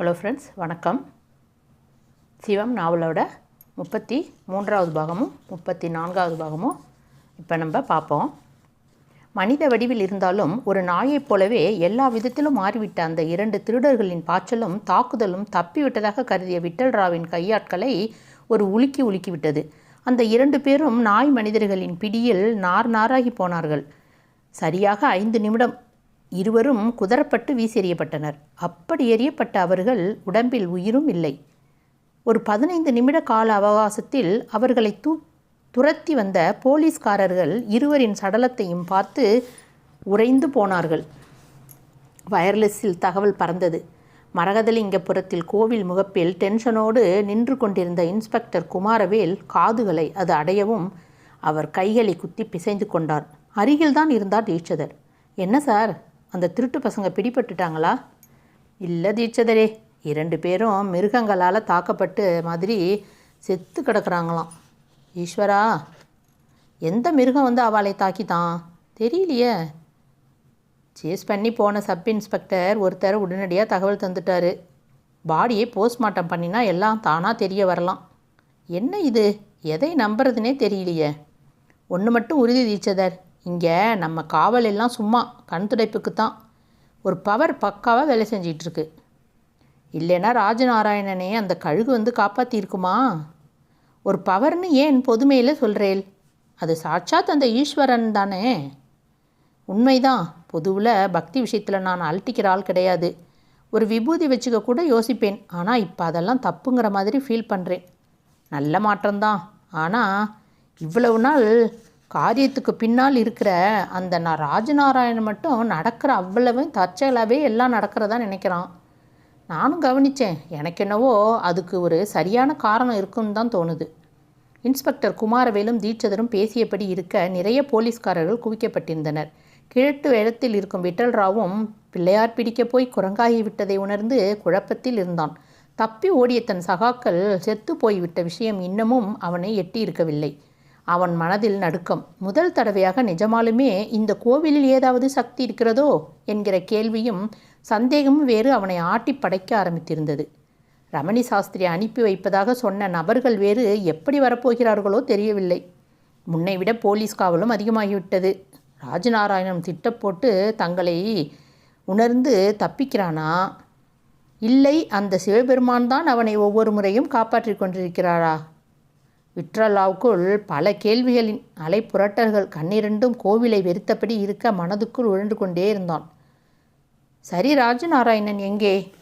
Hello friends வணக்கம். சிவம் நாவலோட முப்பத்தி மூன்றாவது பாகமும் முப்பத்தி நான்காவது பாகமும் இப்போ நம்ம பார்ப்போம். மனித வடிவில் இருந்தாலும் ஒரு நாயைப் போலவே எல்லா விதத்திலும் மாறிவிட்ட அந்த இரண்டு திருடர்களின் பாய்ச்சலும் தாக்குதலும் தப்பிவிட்டதாக கருதிய விட்டல்ராவின் கையாட்களை ஒரு உலுக்கி உலுக்கிவிட்டது அந்த இரண்டு பேரும் நாய் மனிதர்களின் பிடியில் நார் நாராகி போனார்கள். சரியாக ஐந்து நிமிடம் இருவரும் குதறப்பட்டு வீசெறியப்பட்டனர். அப்படி எறியப்பட்ட அவர்கள் உடம்பில் உயிரும் இல்லை. ஒரு பதினைந்து நிமிட கால அவகாசத்தில் அவர்களை தூ துரத்தி வந்த போலீஸ்காரர்கள் இருவரின் சடலத்தையும் பார்த்து உறைந்து போனார்கள். வயர்லெஸ்ஸில் தகவல் பறந்தது. மரகதலிங்கபுரத்தில் கோவில் முகப்பில் டென்ஷனோடு நின்று கொண்டிருந்த இன்ஸ்பெக்டர் குமாரவேல் காதுகளை அது அடையவும் அவர் கைகளை குத்தி பிசைந்து கொண்டார். அருகில்தான் இருந்தார் தீட்சதர். என்ன சார்? அந்த திருட்டு பசங்க பிடிபட்டுட்டாங்களா? இல்லை தீட்சதரே இரண்டு பேரும் மிருகங்களால் தாக்கப்பட்டு மாதிரி செத்து கிடக்குறாங்களாம். ஈஸ்வரா எந்த மிருகம் வந்து அவளை தாக்கித்தான்? தெரியலையே. சேஸ் பண்ணி போன சப் இன்ஸ்பெக்டர் ஒருத்தர் உடனடியாக தகவல் தந்துட்டாரு. பாடியை போஸ்ட்மார்ட்டம் பண்ணினா எல்லாம் தானாக தெரிய வரலாம். என்ன இது? எதை நம்புறதுனே தெரியலையே. ஒன்று மட்டும் உறுதி தீட்சதர். இங்கே நம்ம காவல் எல்லாம் சும்மா கண் துடைப்புக்கு தான். ஒரு பவர் பக்காவாக வேலை செஞ்சிகிட்ருக்கு இல்லைன்னா ராஜநாராயணனே அந்த கழுகு வந்து காப்பாற்றிருக்குமா ஒரு பவர்னு ஏன் பொதுமையில் சொல்கிறேன் அது சாட்சாத் அந்த ஈஸ்வரன் தானே. உண்மைதான். பொதுவில் பக்தி விஷயத்தில் நான் அழட்டிக்கிற ஆள் கிடையாது. ஒரு விபூதி வச்சுக்க கூட யோசிப்பேன். ஆனால் இப்போ அதெல்லாம் தப்புங்கிற மாதிரி ஃபீல் பண்ணுறேன் நல்ல மாற்றம்தான். ஆனால் இவ்வளவு நாள் காரியத்துக்கு பின்னால் இருக்கிற அந்த நான் ராஜநாராயணன் மட்டும் நடக்கிற அவ்வளவு தற்செயலாகவே எல்லாம் நடக்கிறதா நினைக்கிறான். நானும் கவனித்தேன் எனக்கு என்னவோ அதுக்கு ஒரு சரியான காரணம் இருக்குன்னு தான் தோணுது. இன்ஸ்பெக்டர் குமாரவேலும் தீட்சதரும் பேசியபடி இருக்க நிறைய போலீஸ்காரர்கள் குவிக்கப்பட்டிருந்தனர். கிழட்டு வேடத்தில் இருக்கும் விட்டல்ராவும் பிள்ளையார் பிடிக்கப் போய் குரங்காகி விட்டதை உணர்ந்து குழப்பத்தில் இருந்தான். தப்பி ஓடிய தன் சகாக்கள் செத்து போய்விட்ட விஷயம் இன்னமும் அவனை எட்டி இருக்கவில்லை அவன் மனதில் நடுக்கம். முதல் தடவையாக நிஜமாலுமே இந்த கோவிலில் ஏதாவது சக்தி இருக்கிறதோ? என்கிற கேள்வியும் சந்தேகமும் வேறு அவனை ஆட்டி படைக்க ஆரம்பித்திருந்தது. ரமணி சாஸ்திரி அனுப்பி வைப்பதாக சொன்ன நபர்கள் வேறு எப்படி வரப்போகிறார்களோ தெரியவில்லை. முன்னை விட போலீஸ் காவலும் அதிகமாகிவிட்டது. ராஜநாராயணன் திட்டம் போட்டு தங்களை உணர்ந்து தப்பிக்கிறானா? இல்லை அந்த சிவபெருமான் தான் அவனை ஒவ்வொரு முறையும் காப்பாற்றிக் கொண்டிருக்கிறாரா? விட்ரலாவுக்குள் பல கேள்விகளின் அலை புரட்டல்கள் கண்ணிரண்டும் கோவிலை வெறுத்தபடி இருக்க மனதுக்குள் உழண்டு கொண்டே இருந்தான். சரி ராஜநாராயணன் எங்கே?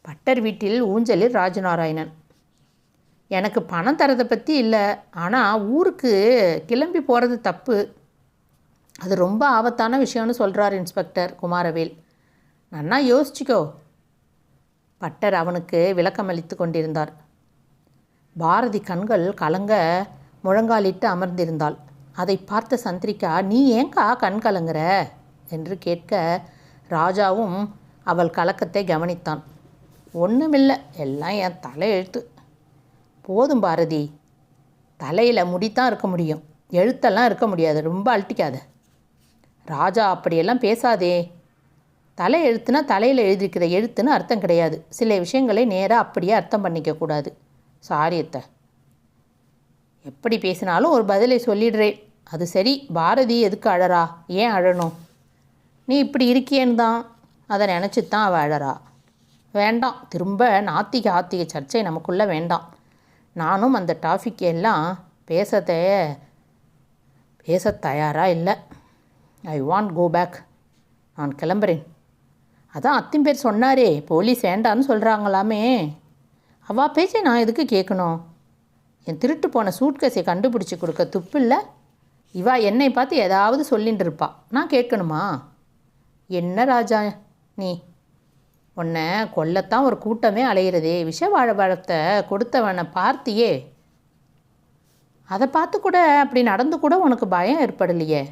பட்டர் வீட்டில் ஊஞ்சலில் ராஜநாராயணன். எனக்கு பணம் தரதை பற்றி இல்லை ஆனால் ஊருக்கு கிளம்பி போகிறது தப்பு. அது ரொம்ப ஆபத்தான விஷயம்னு சொல்கிறார் இன்ஸ்பெக்டர் குமாரவேல். நன்னா யோசிச்சுக்கோ. பட்டர் அவனுக்கு விளக்கமளித்து கொண்டிருந்தார். பாரதி கண்கள் கலங்க முழங்காலிட்டு அமர்ந்திருந்தாள். அதை பார்த்த சந்திரிகா நீ ஏங்கா கண் கலங்குற? என்று கேட்க ராஜாவும் அவள் கலக்கத்தை கவனித்தான். ஒன்றுமில்லை எல்லாம் என் தலையெழுத்து போதும் பாரதி. தலையில் முடித்தான் இருக்க முடியும். எழுத்தெல்லாம் இருக்க முடியாது. ரொம்ப அழட்டிக்காத. ராஜா அப்படியெல்லாம் பேசாதே. தலை எழுத்துனா தலையில் எழுதியிருக்கிற எழுத்துன்னு அர்த்தம் கிடையாது. சில விஷயங்களை நேராக அப்படியே அர்த்தம் பண்ணிக்கக்கூடாது சாரி அத்தை. எப்படி பேசினாலும் ஒரு பதிலை சொல்லிடுறேன். அது சரி பாரதி எதுக்கு அழறா? ஏன் அழணும்? நீ இப்படி இருக்கியேன்னு தான். அதை நினச்சி தான் அவள் அழறா. வேண்டாம் திரும்ப நாத்திக ஆத்திக சர்ச்சை நமக்குள்ளே வேண்டாம். நானும் அந்த டாபிக் எல்லாம் பேசத்த பேச தயாராக இல்லை. ஐ வாண்ட் கோ பேக் நான் கிளம்புறேன். அதான் அத்தின் பேர் சொன்னாரே போலீஸ் வேண்டான்னு சொல்கிறாங்களாமே அவள் பேச்சை நான் எதுக்கு கேட்கணும்? என் திருட்டு போன சூட்கேஸை கண்டுபிடிச்சி கொடுக்க துப்பு இல்லை இவா என்னை பார்த்து ஏதாவது சொல்லின்னு இருப்பா நான் கேட்கணுமா? என்ன ராஜா நீ? உன்னை கொல்லத்தான் ஒரு கூட்டமே அலையிறதே. விஷ வாழ பழத்தை கொடுத்தவனை பார்த்தியே. அதை பார்த்து கூட அப்படி நடந்து கூட உனக்கு பயம் ஏற்படலையே.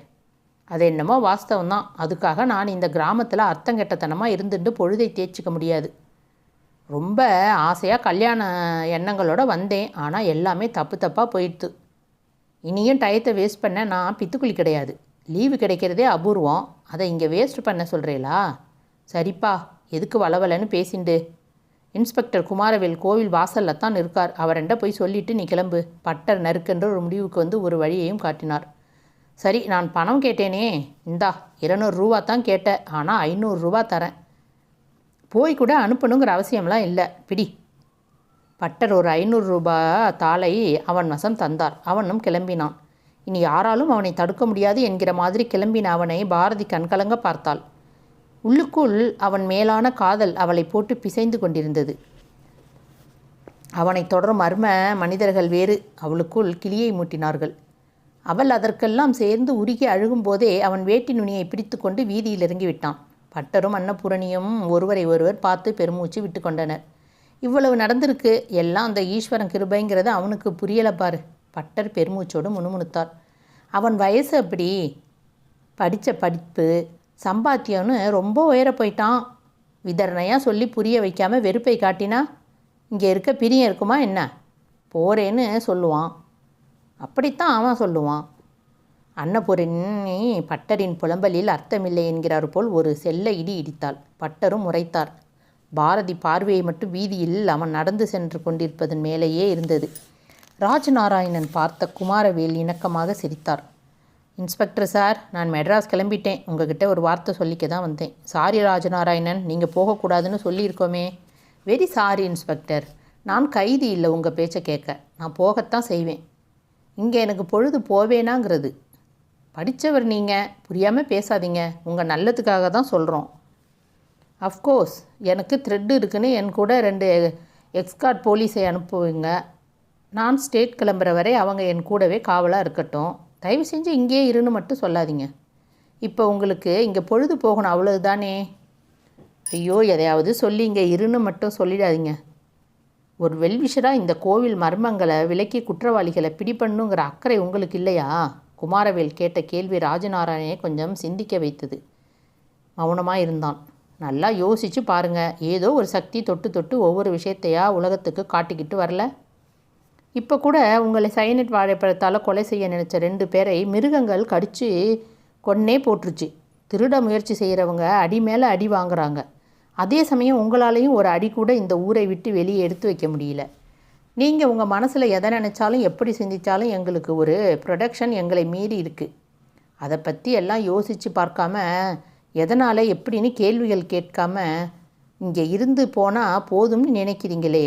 அது என்னமோ வாஸ்தவம் தான் அதுக்காக நான் இந்த கிராமத்தில் அர்த்தங்கெட்டத்தனமாக இருந்துட்டு பொழுதை தேய்ச்சிக்க முடியாது. ரொம்ப ஆசையாக கல்யாண எண்ணங்களோட வந்தேன். ஆனால் எல்லாமே தப்பு தப்பாக போயிடுது இனியும் டயத்தை வேஸ்ட் பண்ண நான் பித்துக்குழி கிடையாது. லீவு கிடைக்கிறதே அபூர்வம். அதை இங்கே வேஸ்ட் பண்ண சொல்கிறீங்களா சரிப்பா எதுக்கு வளவலன்னு பேசிண்டு. இன்ஸ்பெக்டர் குமாரவேல் கோவில் வாசலில் தான் இருக்கார் அவரெண்ட போய் சொல்லிட்டு நீ கிளம்பு. பட்டர் நறுக்கென்ற ஒரு முடிவுக்கு வந்து ஒரு வழியையும் காட்டினார். சரி நான் பணம் கேட்டேனே. இந்தா இருநூறு ரூபா தான் கேட்டேன். ஆனால் ஐநூறுரூவா தரேன். போய் கூட அனுப்பணுங்கிற அவசியம்லாம் இல்லை. பிடி. பட்டர் ஒரு ஐநூறு ரூபாய் தாளை அவன் வசம் தந்தார் அவனும் கிளம்பினான். இனி யாராலும் அவனை தடுக்க முடியாது என்கிற மாதிரி கிளம்பின அவனை பாரதி கண்கலங்க பார்த்தாள். உள்ளுக்குள் அவன் மேலான காதல் அவளை போட்டு பிசைந்து கொண்டிருந்தது. அவனை தொடரும் மர்ம மனிதர்கள் வேறு. அவளுக்குள் கிளியை மூட்டினார்கள். அவள் அதற்கெல்லாம் சேர்ந்து உருகி அழுகும்போதே அவன் வேட்டி நுனியை பிடித்துக்கொண்டு வீதியில் இறங்கிவிட்டான். பட்டரும் அன்னபூரணியும் ஒருவரை ஒருவர் பார்த்து பெருமூச்சு விட்டு கொண்டனர் இவ்வளவு நடந்திருக்கு. எல்லாம் அந்த ஈஸ்வரன் கிருபைங்கிறது அவனுக்கு புரியலை பாரு. பட்டர் பெருமூச்சோடு முணுமுணுத்தார். அவன் வயசு அப்படி. படித்த படிப்பு சம்பாத்தியம்னு ரொம்ப உயர போயிட்டான். விதரணையாக சொல்லி புரிய வைக்காமல் வெறுப்பை காட்டினா? இங்கே இருக்க பிரியம் இருக்குமா என்ன? போறேன்னு சொல்லுவான். அப்படித்தான் அவன் சொல்லுவான். அன்னபூரணி பட்டரின் புலம்பலில் அர்த்தமில்லை என்கிறார் போல் ஒரு செல்ல இடி இடித்தாள். பட்டரும் முறைத்தார் பாரதி பார்வையை மட்டும் வீதியில் அவன் நடந்து சென்று கொண்டிருப்பதன் மேலேயே இருந்தது. ராஜநாராயணன் பார்த்த குமாரவேல் இணக்கமாக சிரித்தார். இன்ஸ்பெக்டர் சார் நான் மெட்ராஸ் கிளம்பிட்டேன். உங்ககிட்ட ஒரு வார்த்தை சொல்லிக்க தான் வந்தேன். சாரி ராஜநாராயணன் நீங்கள் போகக்கூடாதுன்னு சொல்லியிருக்கோமே. Very sorry inspector. நான் கைதி இல்லை உங்கள் பேச்சை கேட்க. நான் போகத்தான் செய்வேன். இங்கே எனக்கு பொழுது போவேனாங்கிறது. படித்தவர் நீங்கள் புரியாமல் பேசாதீங்க. உங்கள் நல்லதுக்காக தான் சொல்கிறோம் அஃப்கோர்ஸ் எனக்கு த்ரெட்டு இருக்குன்னு என் கூட ரெண்டு எக்ஸ்கார்ட் போலீஸை அனுப்புவீங்க. நான் ஸ்டேட் கிளம்புற வரை அவங்க என் கூடவே காவலாக இருக்கட்டும். தயவு செஞ்சு இங்கேயே இருன்னு மட்டும் சொல்லாதீங்க. இப்போ உங்களுக்கு இங்கே பொழுது போகணும் அவ்வளவுதானே? ஐயோ எதையாவது சொல்லி இங்கே இருன்னு மட்டும் சொல்லிடாதீங்க. ஒரு வெல்விஷராக இந்த கோவில் மர்மங்களை விலக்கி குற்றவாளிகளை பிடிபண்ணுங்கிற அக்கறை உங்களுக்கு இல்லையா? குமாரவேல் கேட்ட கேள்வி ராஜநாராயணனை கொஞ்சம் சிந்திக்க வைத்தது. மௌனமாக இருந்தான். நல்லா யோசிச்சு பாருங்க. ஏதோ ஒரு சக்தி தொட்டு தொட்டு ஒவ்வொரு விஷயத்தையா உலகத்துக்கு காட்டிக்கிட்டு வரல. இப்போ கூட உங்களை சைனட் வாழைப்பழத்தால் கொலை செய்ய நினச்ச ரெண்டு பேரை மிருகங்கள் கடித்து கொன்னே போட்டுருச்சு. திருட முயற்சி செய்கிறவங்க அடி மேலே அடி வாங்குறாங்க. அதே சமயம் உங்களாலையும் ஒரு அடி கூட இந்த ஊரை விட்டு வெளியே எடுத்து வைக்க முடியல. நீங்கள் உங்கள் மனசில் எதை நினச்சாலும் எப்படி சிந்தித்தாலும் எங்களுக்கு ஒரு ப்ரொடக்ஷன் எங்களை மீறி இருக்குது அதை பற்றி எல்லாம் யோசித்து பார்க்காம எதனால் எப்படின்னு கேள்விகள் கேட்காம இங்கே இருந்து போனால் போதும்னு நினைக்கிறீங்களே.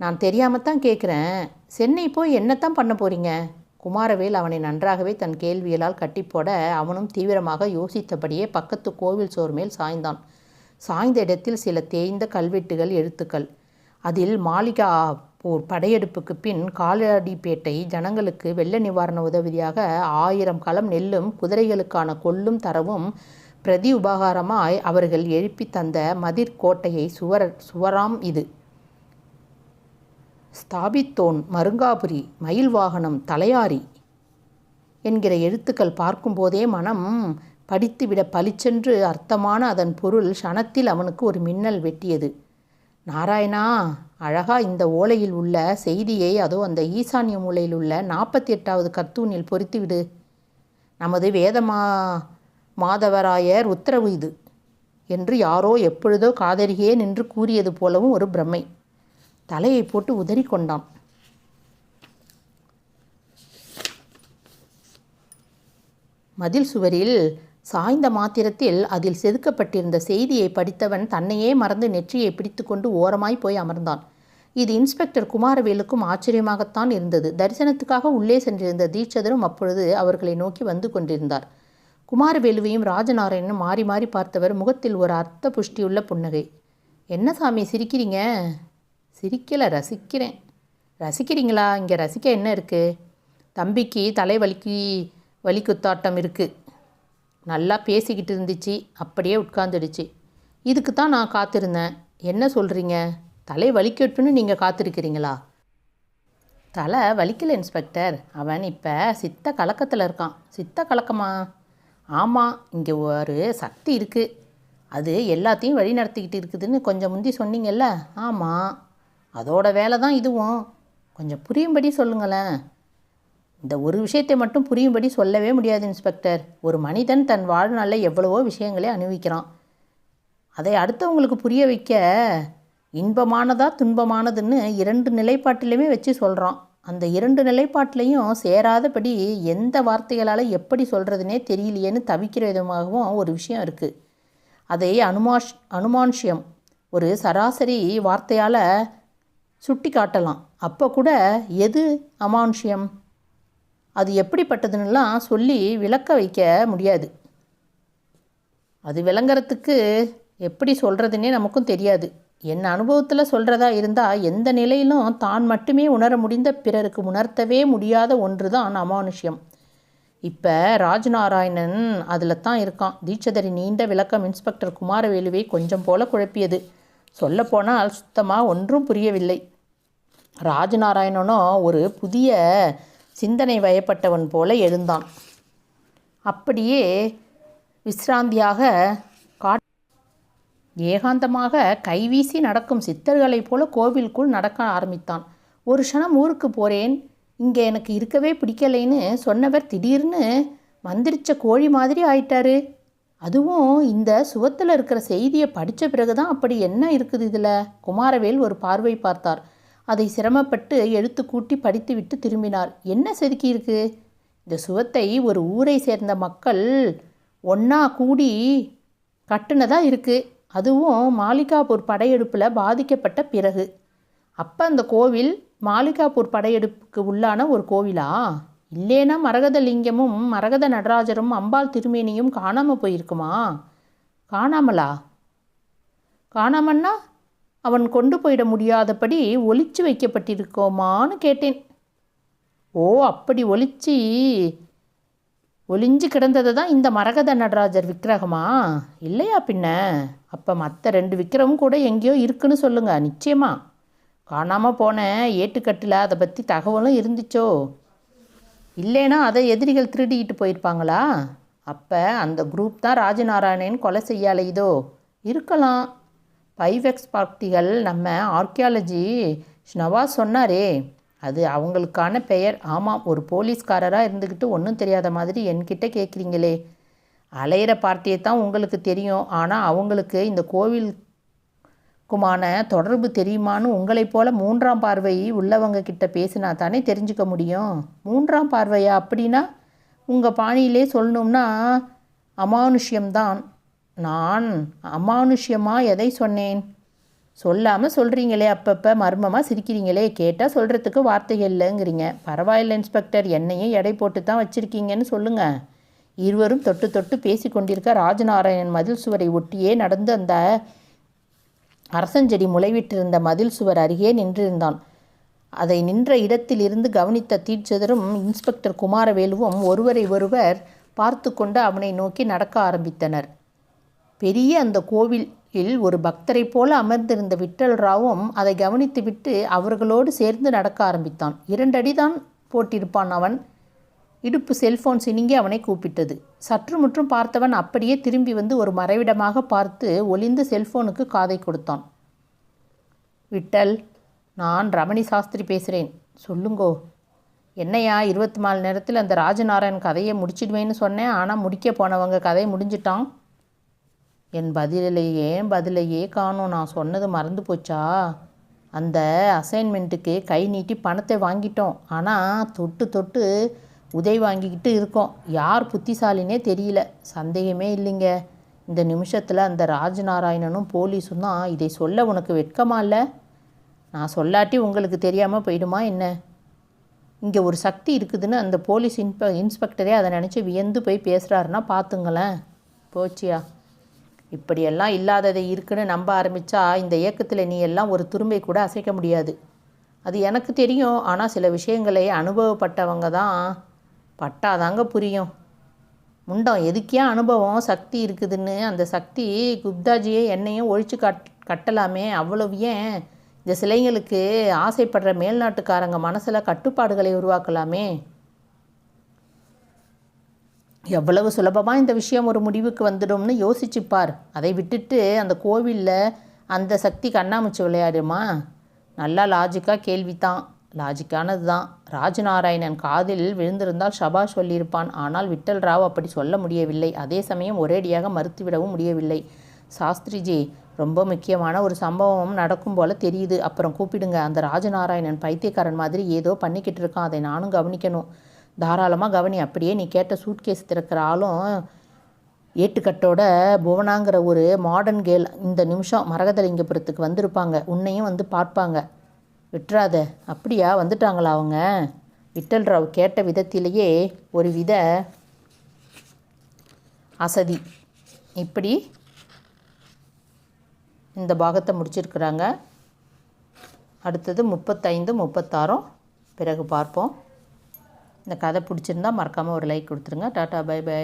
நான் தெரியாமல் தான் கேட்குறேன் சென்னை போய் என்னத்தான் பண்ண போகிறீங்க குமாரவேல் அவனை நன்றாகவே தன் கேள்விகளால் கட்டிப்போட அவனும் தீவிரமாக யோசித்தபடியே பக்கத்து கோவில் சோர் மேல் சாய்ந்தான். சாய்ந்த இடத்தில் சில தேய்ந்த கல்வெட்டுகள் எழுத்துக்கள். அதில் மாளிகா போர் படையெடுப்புக்கு பின் காலடிப்பேட்டை ஜனங்களுக்கு வெள்ள நிவாரண உதவியாக ஆயிரம் களம் நெல்லும் குதிரைகளுக்கான கொள்ளும் தரவும் பிரதி உபகாரமாய் அவர்கள் எழுப்பி தந்த மதிர் கோட்டையை சுவர் சுவராம் இது. ஸ்தாபித்தோன் மருங்காபுரி மயில் வாகனம் தலையாரி என்கிற எழுத்துக்கள் பார்க்கும்போதே மனம் படித்துவிட பளிச்சென்று அர்த்தமான அதன் பொருள் க்ஷணத்தில் அவனுக்கு ஒரு மின்னல் வெட்டியது. நாராயணா அழகா இந்த ஓலையில் உள்ள செய்தியை அதோ அந்த ஈசான்ய மூலையில் உள்ள நாற்பத்தி எட்டாவது கர்த்தூனில் பொறித்துவிடு. நமது வேதமா மாதவராயர் உத்தரவு இது. என்று யாரோ எப்பொழுதோ காதருகே நின்று கூறியது போலவும் ஒரு பிரமை தலையை போட்டு உதறி கொண்டான் மதில் சுவரில் சாய்ந்த மாத்திரத்தில் அதில் செதுக்கப்பட்டிருந்த செய்தியை படித்தவன் தன்னையே மறந்து நெற்றியை பிடித்துக்கொண்டு ஓரமாய் போய் அமர்ந்தான். இது இன்ஸ்பெக்டர் குமாரவேலுக்கும் ஆச்சரியமாகத்தான் இருந்தது. தரிசனத்துக்காக உள்ளே சென்றிருந்த தீட்சதரும் அப்பொழுது அவர்களை நோக்கி வந்து கொண்டிருந்தார். குமாரவேலுவையும் ராஜநாராயணனும் மாறி மாறி பார்த்தவர் முகத்தில் ஒரு அர்த்த புஷ்டியுள்ள புன்னகை. என்ன சாமி சிரிக்கிறீங்க? சிரிக்கலை ரசிக்கிறேன். ரசிக்கிறீங்களா? இங்கே ரசிக்க என்ன இருக்குது தம்பிக்கு தலைவலிக்கு வலிக்குத்தாட்டம் இருக்குது நல்லா பேசிக்கிட்டு இருந்துச்சு அப்படியே உட்காந்துடுச்சு இதுக்கு தான் நான் காத்திருந்தேன். என்ன சொல்கிறீங்க தலை வலிக்கட்டுன்னு நீங்கள் காத்திருக்கிறீங்களா? தலை வலிக்கல இன்ஸ்பெக்டர். அவன் இப்போ சித்த கலக்கத்தில் இருக்கான். சித்த கலக்கமா? ஆமாம் இங்கே ஒரு சக்தி இருக்குது அது எல்லாத்தையும் வழி நடத்திக்கிட்டு இருக்குதுன்னு கொஞ்சம் முந்தி சொன்னீங்கல்ல? ஆமாம் அதோட வேலை தான் இதுவும். கொஞ்சம் புரியும்படி சொல்லுங்களேன். இந்த ஒரு விஷயத்தை மட்டும் புரியும்படி சொல்லவே முடியாது இன்ஸ்பெக்டர். ஒரு மனிதன் தன் வாழ்நாளில் எவ்வளவோ விஷயங்களை அனுபவிக்கிறான். அதை அடுத்தவங்களுக்கு புரிய வைக்க இன்பமானதா துன்பமானதுன்னு இரண்டு நிலைப்பாட்டிலையுமே வச்சு சொல்கிறான் அந்த இரண்டு நிலைப்பாட்டிலையும் சேராதபடி எந்த வார்த்தைகளால் எப்படி சொல்கிறதுனே தெரியலையேன்னு தவிக்கிற விதமாகவும் ஒரு விஷயம் இருக்குது அதை அனுமாஷ் அனுமான்ஷியம் ஒரு சராசரி வார்த்தையால் சுட்டி காட்டலாம் அப்போ கூட எது அமானுஷ்யம்? அது எப்படிப்பட்டதுன்னெலாம் சொல்லி விளக்க வைக்க முடியாது. அது விளங்குறதுக்கு எப்படி சொல்கிறதுனே நமக்கும் தெரியாது. என் அனுபவத்தில் சொல்கிறதா இருந்தால் எந்த நிலையிலும் தான் மட்டுமே உணர முடிந்த பிறருக்கு உணர்த்தவே முடியாத ஒன்று தான் அமானுஷ்யம். இப்போ ராஜ்நாராயணன் அதில் தான் இருக்கான். தீட்சதரி நீண்ட விளக்கம் இன்ஸ்பெக்டர் குமாரவேலுவை கொஞ்சம் போல குழப்பியது. சொல்லப்போனால் சுத்தமாக ஒன்றும் புரியவில்லை. ராஜநாராயணனும் ஒரு புதிய சிந்தனை வயப்பட்டவன் போல எழுந்தான். அப்படியே விசிராந்தியாக காட் ஏகாந்தமாக கைவீசி நடக்கும் சித்தர்களைப் போல கோவிலுக்குள் நடக்க ஆரம்பித்தான். ஒரு க்ஷணம் ஊருக்கு போகிறேன் இங்கே எனக்கு இருக்கவே பிடிக்கலைன்னு சொன்னவர் திடீர்னு மந்திரிச்ச கோழி மாதிரி ஆயிட்டாரு. அதுவும் இந்த சுவத்தில் இருக்கிற செய்தியை படித்த பிறகு தான் அப்படி என்ன இருக்குது இதில்? குமாரவேல் ஒரு பார்வை பார்த்தார். அதை சிரமப்பட்டு எழுத்து கூட்டி படித்துவிட்டு திரும்பினார். என்ன செதுக்கியிருக்கு இந்த சுவத்தை ஒரு ஊரை சேர்ந்த மக்கள் ஒன்றா கூடி கட்டுனதா இருக்குது அதுவும் மாலிகாபூர் படையெடுப்பில் பாதிக்கப்பட்ட பிறகு. அப்போ அந்த கோவில் மாலிகாபூர் படையெடுப்புக்கு உள்ளான ஒரு கோவிலா? இல்லேனா மரகத லிங்கமும் மரகத நடராஜரும் அம்பாள் திருமேனியும் காணாமல் போயிருக்குமா? காணாமலா? காணாமன்னா அவன் கொண்டு போயிட முடியாதபடி ஒளிச்சு வைக்கப்பட்டிருக்கோமான்னு கேட்டேன். ஓ அப்படி ஒளிச்சு ஒளிஞ்சு கிடந்தது தான் இந்த மரகத நடராஜர் விக்கிரகமா? இல்லையா பின்ன? அப்போ மற்ற ரெண்டு விக்கிரமும் கூட எங்கேயோ இருக்குன்னு சொல்லுங்க நிச்சயமா. காணாமல் போன ஏட்டுக்கட்டில் அதை பற்றி தகவலும் இருந்துச்சோ? இல்லைன்னா அதை எதிரிகள் திருடிக்கிட்டு போயிருப்பாங்களா? அப்போ அந்த குரூப் தான் ராஜநாராயணன் கொலை செய்யலை இருக்கலாம். பைவெக்ஸ் பார்ட்டிகள் நம்ம ஆர்கியாலஜி நவாஸ் சொன்னாரே. அது அவங்களுக்கான பெயர். ஆமாம் ஒரு போலீஸ்காரராக இருந்துக்கிட்டு ஒன்றும் தெரியாத மாதிரி என்கிட்ட கேட்குறீங்களே அலையிற பார்ட்டியை தான் உங்களுக்கு தெரியும். ஆனால் அவங்களுக்கு இந்த கோவிலுக்குமான தொடர்பு தெரியுமான்னு உங்களைப் போல மூன்றாம் பார்வை உள்ளவங்க கிட்ட பேசினா தானே தெரிஞ்சுக்க முடியும். மூன்றாம் பார்வையா அப்படின்னா உங்கள் பாணியிலே சொல்லணும்னா அமானுஷ்யம்தான். நான் அமானுஷ்யமாக எதை சொன்னேன்? சொல்லாமல் சொல்கிறீங்களே அப்பப்போ மர்மமாக சிரிக்கிறீங்களே கேட்டால் சொல்கிறதுக்கு வார்த்தைகள் இல்லைங்கிறீங்க. பரவாயில்ல இன்ஸ்பெக்டர் என்னையும் எடை போட்டு தான் வச்சுருக்கீங்கன்னு சொல்லுங்கள் இருவரும் தொட்டு தொட்டு பேசி கொண்டிருக்க ராஜநாராயணன் மதில் சுவரை ஒட்டியே நடந்து அந்த அரசஞ்செடி முளைவிட்டிருந்த மதில் சுவர் அருகே நின்றிருந்தான். அதை நின்ற இடத்திலிருந்து கவனித்த தீட்சதரும் இன்ஸ்பெக்டர் குமாரவேலுவும் ஒருவரை ஒருவர் பார்த்து கொண்டு அவனை நோக்கி நடக்க ஆரம்பித்தனர். பெரிய அந்த கோவிலில் ஒரு பக்தரைப் போல அமர்ந்திருந்த விட்டல் ராவும் அதை கவனித்துவிட்டு அவர்களோடு சேர்ந்து நடக்க ஆரம்பித்தான். இரண்டடிதான் போட்டிருப்பான் அவன். இடுப்பு செல்போன் சினிங்கி அவனை கூப்பிட்டது. சற்று முற்றும் பார்த்தவன் அப்படியே திரும்பி வந்து ஒரு மறைவிடமாக பார்த்து ஒளிந்து செல்போனுக்கு காதை கொடுத்தான். விட்டல் நான் ரமணி சாஸ்திரி பேசுகிறேன் சொல்லுங்கோ. என்னையா இருபத்தி நாலு நேரத்தில் அந்த ராஜநாராயண் கதையை முடிச்சிடுவேன்னு சொன்னேன். ஆனால் முடிக்க போனவங்க கதையை முடிஞ்சிட்டான். என் பதிலையே பதிலையே காணும். நான் சொன்னது மறந்து போச்சா? அந்த அசைன்மெண்ட்டுக்கு கை நீட்டி பணத்தை வாங்கிட்டோம். ஆனால் தொட்டு தொட்டு உதவி வாங்கிக்கிட்டு இருக்கோம். யார் புத்திசாலினே தெரியல. சந்தேகமே இல்லைங்க. இந்த நிமிஷத்தில் அந்த ராஜநாராயணனும் போலீஸும் தான் இதை சொல்ல உனக்கு வெட்கமா இல்லை? நான் சொல்லாட்டி உங்களுக்கு தெரியாமல் போயிடுமா என்ன? இங்கே ஒரு சக்தி இருக்குதுன்னு அந்த போலீஸ் இன்ஸ்பெ இன்ஸ்பெக்டரே அதை நினச்சி வியந்து போய் பேசுகிறாருன்னா பார்த்துங்களேன் போச்சியா? இப்படியெல்லாம் இல்லாததை இருக்குன்னு நம்ப ஆரம்பித்தா இந்த இயக்கத்தில் நீ எல்லாம் ஒரு துரும்பை கூட அசைக்க முடியாது. அது எனக்கு தெரியும். ஆனால் சில விஷயங்களை அனுபவப்பட்டவங்க தான் பட்டாதாங்க புரியும். முண்டம். எதுக்கே அனுபவம்? சக்தி இருக்குதுன்னு. அந்த சக்தி குப்தாஜியை என்னையும் ஒழிச்சு கட் கட்டலாமே. அவ்வளவு ஏன்? இந்த சிலைங்களுக்கு ஆசைப்படுற மேல்நாட்டுக்காரங்க மனசில் கட்டுப்பாடுகளை உருவாக்கலாமே. எவ்வளவு சுலபமாக இந்த விஷயம் ஒரு முடிவுக்கு வந்துடும்னு யோசிச்சுப்பார். அதை விட்டுட்டு அந்த கோவிலில் அந்த சக்தி கண்ணாமூச்சி விளையாடுமா? நல்லா லாஜிக்காக கேள்வித்தான் லாஜிக்கானது தான். ராஜநாராயணன் காதில் விழுந்திருந்தால் ஷபாஷ் சொல்லியிருப்பான். ஆனால் விட்டல் ராவ் அப்படி சொல்ல முடியவில்லை. அதே சமயம் ஒரேடியாக மறுத்துவிடவும் முடியவில்லை. சாஸ்திரிஜி ரொம்ப முக்கியமான ஒரு சம்பவம் நடக்கும் போல் தெரியுது. அப்புறம் கூப்பிடுங்க. அந்த ராஜநாராயணன் பைத்தியக்காரன் மாதிரி ஏதோ பண்ணிக்கிட்டு இருக்கான். அதை நானும் கவனிக்கணும். தாராளமாக கவனி அப்படியே நீ கேட்ட சூட்கேஸ் திறக்கிற ஆளும் ஏட்டுக்கட்டோட புவனாங்கிற ஒரு மாடர்ன் கேர்ள் இந்த நிமிஷம் மரகதலிங்கபுரத்துக்கு வந்திருப்பாங்க. உன்னையும் வந்து பார்ப்பாங்க. விட்டுறாத. அப்படியா? வந்துட்டாங்களா அவங்க? விட்டல் ராவ் கேட்ட விதத்திலேயே ஒரு வித அசதி. இப்படி இந்த பாகத்தை முடிச்சிருக்கிறாங்க. அடுத்தது முப்பத்தைந்து முப்பத்தாறும் பிறகு பார்ப்போம். இந்த கதை பிடிச்சிருந்தா மறக்காமல் ஒரு லைக் கொடுத்துருங்க. Tata bye by